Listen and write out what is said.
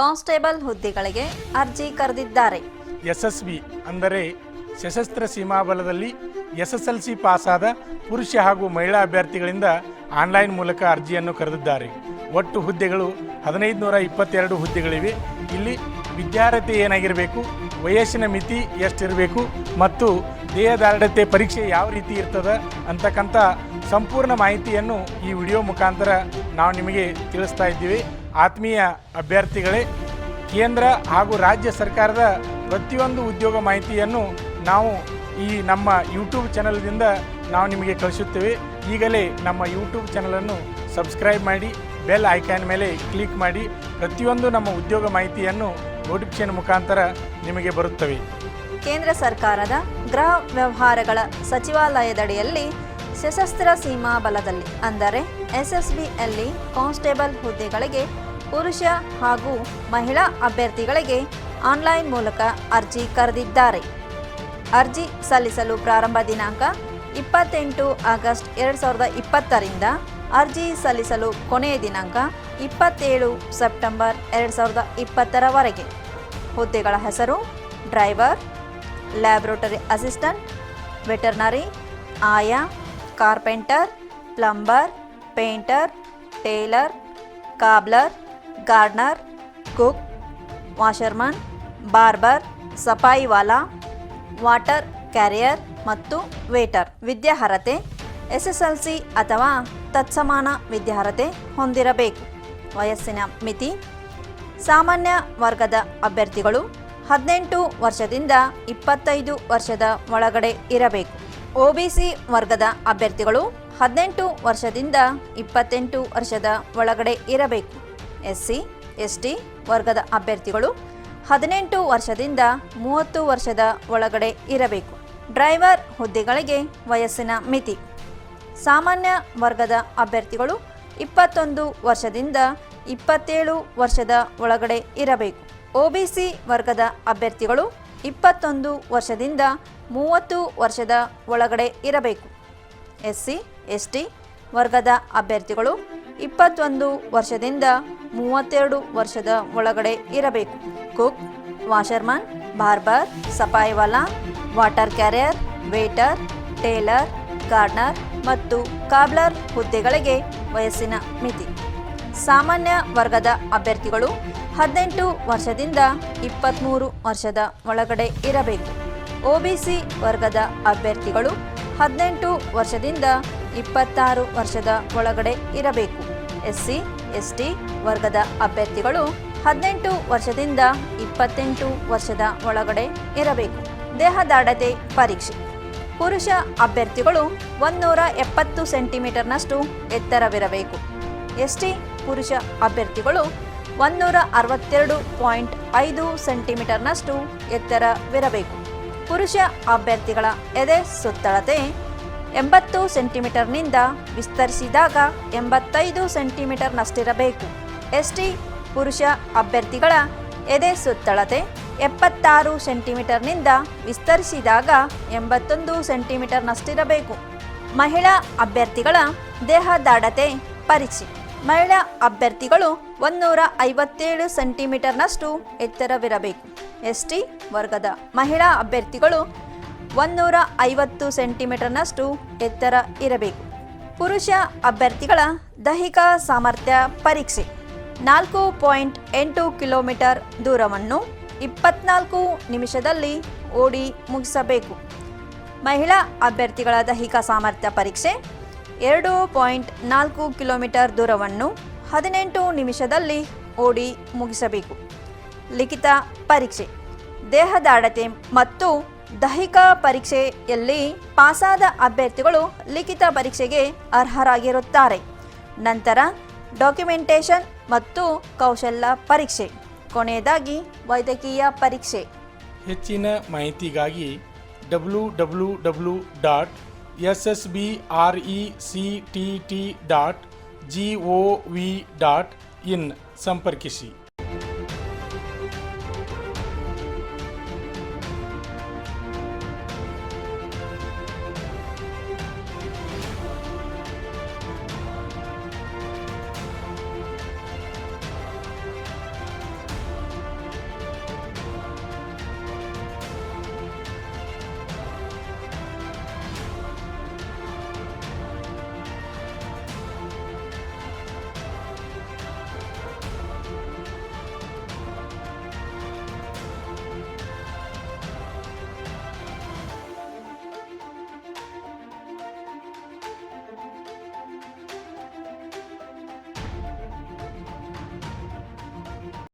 Constable ಹುದ್ದೆಗಳಿಗೆ ಅರ್ಜಿ ಕರೆದಿದ್ದಾರೆ. ಯಶಸ್ವಿ ಅಂದರೆ ಸಶಸ್ತ್ರ ಸೀಮಾ ಬಲದಲ್ಲಿ ಎಸ್ ಎಸ್ ಪಾಸಾದ ಪುರುಷ ಹಾಗೂ ಮಹಿಳಾ ಅಭ್ಯರ್ಥಿಗಳಿಂದ ಆನ್ಲೈನ್ ಮೂಲಕ ಅರ್ಜಿಯನ್ನು ಕರೆದಿದ್ದಾರೆ. ಒಟ್ಟು ಹುದ್ದೆಗಳು ಹದಿನೈದು ನೂರ ಇಪ್ಪತ್ತೆರಡು ಹುದ್ದೆಗಳಿವೆ. ಇಲ್ಲಿ ವಿದ್ಯಾರ್ಹತೆ ಏನಾಗಿರಬೇಕು, ವಯಸ್ಸಿನ ಮಿತಿ ಎಷ್ಟಿರಬೇಕು ಮತ್ತು ದೇಹದಾರ್ಢ್ಯತೆ ಪರೀಕ್ಷೆ ಯಾವ ರೀತಿ ಇರ್ತದೆ ಅಂತಕ್ಕಂಥ ಸಂಪೂರ್ಣ ಮಾಹಿತಿಯನ್ನು ಈ ವಿಡಿಯೋ ಮುಖಾಂತರ ನಾವು ನಿಮಗೆ ತಿಳಿಸ್ತಾ ಇದ್ದೀವಿ. ಆತ್ಮೀಯ ಅಭ್ಯರ್ಥಿಗಳೇ, ಕೇಂದ್ರ ಹಾಗೂ ರಾಜ್ಯ ಸರ್ಕಾರದ ಪ್ರತಿಯೊಂದು ಉದ್ಯೋಗ ಮಾಹಿತಿಯನ್ನು ನಾವು ಈ ನಮ್ಮ ಯೂಟ್ಯೂಬ್ ಚಾನಲ್ದಿಂದ ನಾವು ನಿಮಗೆ ಕಳಿಸುತ್ತೇವೆ. ಈಗಲೇ ನಮ್ಮ ಯೂಟ್ಯೂಬ್ ಚಾನಲನ್ನು ಸಬ್ಸ್ಕ್ರೈಬ್ ಮಾಡಿ, ಬೆಲ್ ಐಕಾನ್ ಮೇಲೆ ಕ್ಲಿಕ್ ಮಾಡಿ, ಪ್ರತಿಯೊಂದು ನಮ್ಮ ಉದ್ಯೋಗ ಮಾಹಿತಿಯನ್ನು ನೋಟಿಫಿಕೇಶನ್ ಮುಖಾಂತರ ನಿಮಗೆ ಬರುತ್ತವೆ. ಕೇಂದ್ರ ಸರ್ಕಾರದ ಗೃಹ ವ್ಯವಹಾರಗಳ ಸಚಿವಾಲಯದಡಿಯಲ್ಲಿ ಸಶಸ್ತ್ರ ಸೀಮಾ ಬಲದಲ್ಲಿ, ಅಂದರೆ ಎಸ್ಎಸ್ಬಿಯಲ್ಲಿ ಕಾನ್ಸ್ಟೇಬಲ್ ಹುದ್ದೆಗಳಿಗೆ ಪುರುಷ ಹಾಗೂ ಮಹಿಳಾ ಅಭ್ಯರ್ಥಿಗಳಿಗೆ ಆನ್ಲೈನ್ ಮೂಲಕ ಅರ್ಜಿ ಕರೆದಿದ್ದಾರೆ. ಅರ್ಜಿ ಸಲ್ಲಿಸಲು ಪ್ರಾರಂಭ ದಿನಾಂಕ ಇಪ್ಪತ್ತೆಂಟು ಆಗಸ್ಟ್ ಎರಡು ಸಾವಿರದ ಇಪ್ಪತ್ತರಿಂದ ಅರ್ಜಿ ಸಲ್ಲಿಸಲು ಕೊನೆಯ ದಿನಾಂಕ ಇಪ್ಪತ್ತೇಳು ಸೆಪ್ಟೆಂಬರ್ ಎರಡು ಸಾವಿರದ ಇಪ್ಪತ್ತರವರೆಗೆ. ಹುದ್ದೆಗಳ ಹೆಸರು, ಡ್ರೈವರ್ ಲ್ಯಾಬ್ರೋಟರಿ ಅಸಿಸ್ಟೆಂಟ್, ವೆಟರ್ನರಿ, ಆಯಾ, carpenter, plumber, painter, tailor, cobbler, gardener, cook, washerman, barber, ಸಫಾಯಿವಾಲಾ, water carrier ಮತ್ತು ವೇಟರ್. ವಿದ್ಯಾರ್ಹತೆ ಸಿ ಅಥವಾ ತತ್ಸಮಾನ ವಿದ್ಯಾರ್ಹತೆ ಹೊಂದಿರಬೇಕು. ವಯಸ್ಸಿನ ಮಿತಿ, ಸಾಮಾನ್ಯ ವರ್ಗದ ಅಭ್ಯರ್ಥಿಗಳು ಹದಿನೆಂಟು ವರ್ಷದಿಂದ ಇಪ್ಪತ್ತೈದು ವರ್ಷದ ಒಳಗಡೆ ಇರಬೇಕು. ಒಬಿಸಿ ವರ್ಗದ ಅಭ್ಯರ್ಥಿಗಳು ಹದಿನೆಂಟು ವರ್ಷದಿಂದ ಇಪ್ಪತ್ತೆಂಟು ವರ್ಷದ ಒಳಗಡೆ ಇರಬೇಕು. ಎಸ್ಸಿ ಎಸ್ಟಿ ವರ್ಗದ ಅಭ್ಯರ್ಥಿಗಳು ಹದಿನೆಂಟು ವರ್ಷದಿಂದ ಮೂವತ್ತು ವರ್ಷದ ಒಳಗಡೆ ಇರಬೇಕು. ಡ್ರೈವರ್ ಹುದ್ದೆಗಳಿಗೆ ವಯಸ್ಸಿನ ಮಿತಿ. ಸಾಮಾನ್ಯ ವರ್ಗದ ಅಭ್ಯರ್ಥಿಗಳು ಇಪ್ಪತ್ತೊಂದು ವರ್ಷದಿಂದ ಇಪ್ಪತ್ತೇಳು ವರ್ಷದ ಒಳಗಡೆ ಇರಬೇಕು. ಒಬಿಸಿ ವರ್ಗದ ಅಭ್ಯರ್ಥಿಗಳು ಇಪ್ಪತ್ತೊಂದು ವರ್ಷದಿಂದ ಮೂವತ್ತು ವರ್ಷದ ಒಳಗಡೆ ಇರಬೇಕು. ಎಸ್ಸಿ, ಎಸ್ಟಿ ವರ್ಗದ ಅಭ್ಯರ್ಥಿಗಳು ಇಪ್ಪತ್ತೊಂದು ವರ್ಷದಿಂದ ಮೂವತ್ತೆರಡು ವರ್ಷದ ಒಳಗಡೆ ಇರಬೇಕು. Cook, washerman, barber, ಸಫಾಯಿವಾಲಾ, water carrier, waiter, tailor, gardener ಮತ್ತು ಕಾಬ್ಲರ್ ಹುದ್ದೆಗಳಿಗೆ ವಯಸ್ಸಿನ ಮಿತಿ. ಸಾಮಾನ್ಯ ವರ್ಗದ ಅಭ್ಯರ್ಥಿಗಳು ಹದಿನೆಂಟು ವರ್ಷದಿಂದ ಇಪ್ಪತ್ತ್ಮೂರು ವರ್ಷದ ಒಳಗಡೆ ಇರಬೇಕು. ಒಬಿಸಿ ವರ್ಗದ ಅಭ್ಯರ್ಥಿಗಳು ಹದಿನೆಂಟು ವರ್ಷದಿಂದ ಇಪ್ಪತ್ತಾರು ವರ್ಷದ ಒಳಗಡೆ ಇರಬೇಕು. ಎಸ್ಸಿ, ಎಸ್ಟಿ ವರ್ಗದ ಅಭ್ಯರ್ಥಿಗಳು ಹದಿನೆಂಟು ವರ್ಷದಿಂದ ಇಪ್ಪತ್ತೆಂಟು ವರ್ಷದ ಒಳಗಡೆ ಇರಬೇಕು. ದೇಹದಾಢ್ಯತೆ ಪರೀಕ್ಷೆ. ಪುರುಷ ಅಭ್ಯರ್ಥಿಗಳು ಒಂದೂರ ಎಪ್ಪತ್ತು ಸೆಂಟಿಮೀಟರ್ನಷ್ಟು ಎತ್ತರವಿರಬೇಕು. ಎಸ್ಟಿ ಪುರುಷ ಅಭ್ಯರ್ಥಿಗಳು ಒಂದೂರ ಅರವತ್ತೆರಡು ಪಾಯಿಂಟ್ ಐದು ಸೆಂಟಿಮೀಟರ್ನಷ್ಟು ಎತ್ತರವಿರಬೇಕು. ಪುರುಷ ಅಭ್ಯರ್ಥಿಗಳ ಎದೆ ಸುತ್ತಳತೆ ಎಂಬತ್ತು ಸೆಂಟಿಮೀಟರ್ನಿಂದ ವಿಸ್ತರಿಸಿದಾಗ ಎಂಬತ್ತೈದು ಸೆಂಟಿಮೀಟರ್ನಷ್ಟಿರಬೇಕು. ಎಸ್ಟಿ ಪುರುಷ ಅಭ್ಯರ್ಥಿಗಳ ಎದೆ ಸುತ್ತಳತೆ ಎಪ್ಪತ್ತಾರು ಸೆಂಟಿಮೀಟರ್ನಿಂದ ವಿಸ್ತರಿಸಿದಾಗ ಎಂಬತ್ತೊಂದು ಸೆಂಟಿಮೀಟರ್ನಷ್ಟಿರಬೇಕು. ಮಹಿಳಾ ಅಭ್ಯರ್ಥಿಗಳ ದೇಹದಾಢತೆ ಪರೀಕ್ಷೆ. ಮಹಿಳಾ ಅಭ್ಯರ್ಥಿಗಳು ಒಂದೂರ ಐವತ್ತೇಳು ಸೆಂಟಿಮೀಟರ್ನಷ್ಟು ಎತ್ತರವಿರಬೇಕು. ಎಸ್ಟಿ ವರ್ಗದ ಮಹಿಳಾ ಅಭ್ಯರ್ಥಿಗಳು ಒಂದೂರ ಐವತ್ತು ಸೆಂಟಿಮೀಟರ್ನಷ್ಟು ಎತ್ತರ ಇರಬೇಕು. ಪುರುಷ ಅಭ್ಯರ್ಥಿಗಳ ದೈಹಿಕ ಸಾಮರ್ಥ್ಯ ಪರೀಕ್ಷೆ. ನಾಲ್ಕು ಪಾಯಿಂಟ್ ಎಂಟು ಕಿಲೋಮೀಟರ್ ದೂರವನ್ನು ಇಪ್ಪತ್ನಾಲ್ಕು ನಿಮಿಷದಲ್ಲಿ ಓಡಿ ಮುಗಿಸಬೇಕು. ಮಹಿಳಾ ಅಭ್ಯರ್ಥಿಗಳ ದೈಹಿಕ ಸಾಮರ್ಥ್ಯ ಪರೀಕ್ಷೆ ಎರಡು ಪಾಯಿಂಟ್ ನಾಲ್ಕು ಕಿಲೋಮೀಟರ್ ದೂರವನ್ನು ಹದಿನೆಂಟು ನಿಮಿಷದಲ್ಲಿ ಓಡಿ ಮುಗಿಸಬೇಕು. ಲಿಖಿತ ಪರೀಕ್ಷೆ. ದೇಹದಾಡತೆ ಮತ್ತು ದೈಹಿಕ ಪರೀಕ್ಷೆಯಲ್ಲಿ ಪಾಸಾದ ಅಭ್ಯರ್ಥಿಗಳು ಲಿಖಿತ ಪರೀಕ್ಷೆಗೆ ಅರ್ಹರಾಗಿರುತ್ತಾರೆ. ನಂತರ ಡಾಕ್ಯುಮೆಂಟೇಷನ್ ಮತ್ತು ಕೌಶಲ್ಯ ಪರೀಕ್ಷೆ. ಕೊನೆಯದಾಗಿ ವೈದ್ಯಕೀಯ ಪರೀಕ್ಷೆ. ಹೆಚ್ಚಿನ ಮಾಹಿತಿಗಾಗಿ W W W dot S S B R E C T T dot G O V dot in ಸಂಪರ್ಕಿಸಿ